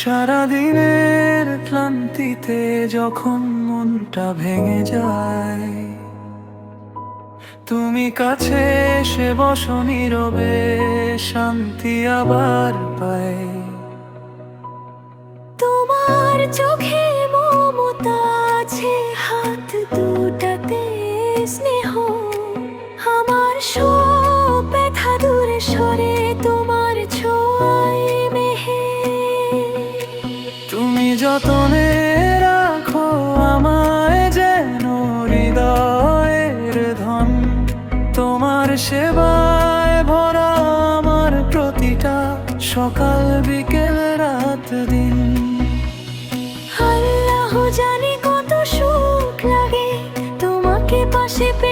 সারাদিনের ক্লান্তিতে যখন মনটা ভেঙে যায় তুমি কাছে এসে বসো নীরবে শান্তি আবার পায় সেবায় ভরা আমার প্রতিটা সকাল, বিকেল, রাত, দিন। আল্লাহ জানি কত সুখ লাগে, তোমাকে পাশে পেয়ে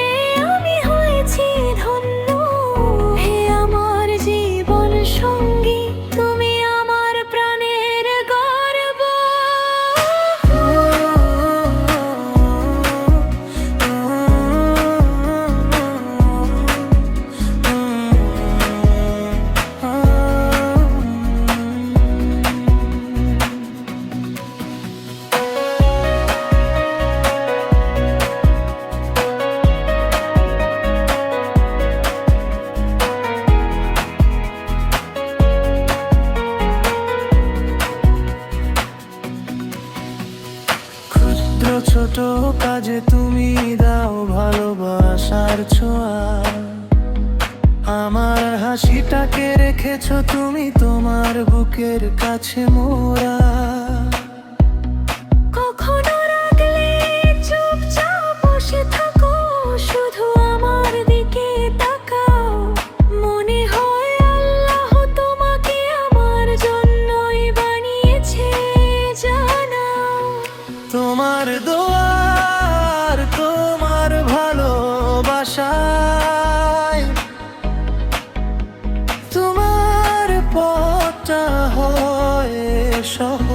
ক্ষুদ্র ছোট কাজে তুমি দাও ভালোবাসার ছোঁয়া। আমার হাসিটাকে রেখেছো তুমি তোমার বুকের কাছে মোরা। তোমার দোয়ার তোমার ভালোবাসায়। তোমার পথটা হয় সহ